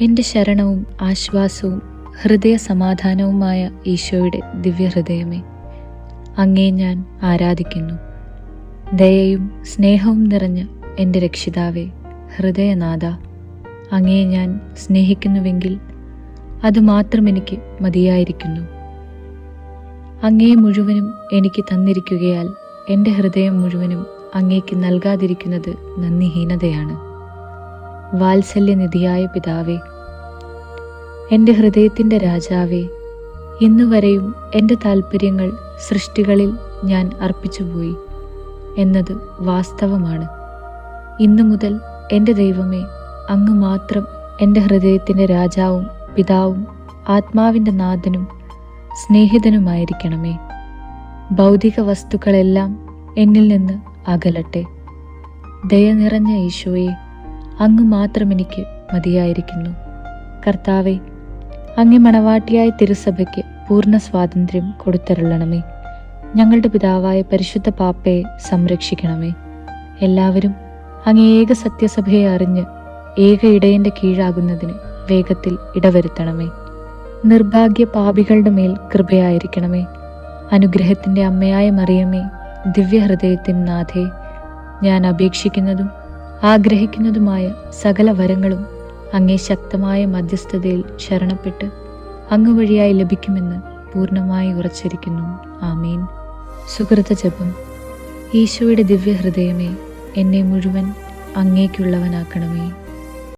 എന്റെ ശരണവും ആശ്വാസവും ഹൃദയ സമാധാനവുമായ ഈശോയുടെ ദിവ്യഹൃദയമേ അങ്ങേ ഞാൻ ആരാധിക്കുന്നു. ദയയും സ്നേഹവും നിറഞ്ഞ എന്റെ രക്ഷിതാവേ ഹൃദയനാഥ അങ്ങേ ഞാൻ സ്നേഹിക്കുന്നുവെങ്കിൽ അതുമാത്രം എനിക്ക് മതിയായിരിക്കുന്നു. അങ്ങേ മുഴുവനും എനിക്ക് തന്നിരിക്കുകയാൽ എന്റെ ഹൃദയം മുഴുവനും അങ്ങേക്ക് നൽകാതിരിക്കുന്നത് നന്ദിഹീനതയാണ്. വാത്സല്യനിധിയായ പിതാവേ എന്റെ ഹൃദയത്തിന്റെ രാജാവേ ഇന്നുവരെയും എന്റെ താല്പര്യങ്ങൾ സൃഷ്ടികളിൽ ഞാൻ അർപ്പിച്ചുപോയി എന്നത് വാസ്തവമാണ്. ഇന്നു മുതൽ എന്റെ ദൈവമേ അങ്ങ് മാത്രം എന്റെ ഹൃദയത്തിന്റെ രാജാവും പിതാവും ആത്മാവിന്റെ നാഥനും സ്നേഹിതനുമായിരിക്കണമേ. ഭൗതിക വസ്തുക്കളെല്ലാം എന്നിൽ നിന്ന് അകലട്ടെ. ദയ നിറഞ്ഞ ഈശോയെ അങ്ങ് മാത്രം എനിക്ക് മതിയായിരിക്കുന്നു. കർത്താവെ അങ്ങ് മണവാട്ടിയായ തിരുസഭയ്ക്ക് പൂർണ സ്വാതന്ത്ര്യം കൊടുത്തരുള്ളണമേ. ഞങ്ങളുടെ പിതാവായ പരിശുദ്ധ പാപ്പയെ സംരക്ഷിക്കണമേ. എല്ലാവരും അങ്ങ് ഏക സത്യസഭയെ അറിഞ്ഞ് ഏക ഇടയന്റെ കീഴാകുന്നതിന് വേഗത്തിൽ ഇടവരുത്തണമേ. നിർഭാഗ്യ പാപികളുടെ മേൽ കൃപയായിരിക്കണമേ. അനുഗ്രഹത്തിന്റെ അമ്മയായ മറിയമേ ദിവ്യഹൃദയത്തിൻ നാഥേ ഞാൻ അപേക്ഷിക്കുന്നതും ആഗ്രഹിക്കുന്നതുമായ സകല വരങ്ങളും അങ്ങേ ശക്തമായ മധ്യസ്ഥതയിൽ ശരണപ്പെട്ട് അങ്ങ് വഴിയായി ലഭിക്കുമെന്ന് പൂർണമായി ഉറച്ചിരിക്കുന്നു. ആമീൻ. സുഹൃത ജപം. ഈശോയുടെ ദിവ്യഹൃദയമേ എന്നെ മുഴുവൻ അങ്ങേക്കുള്ളവനാക്കണമേ.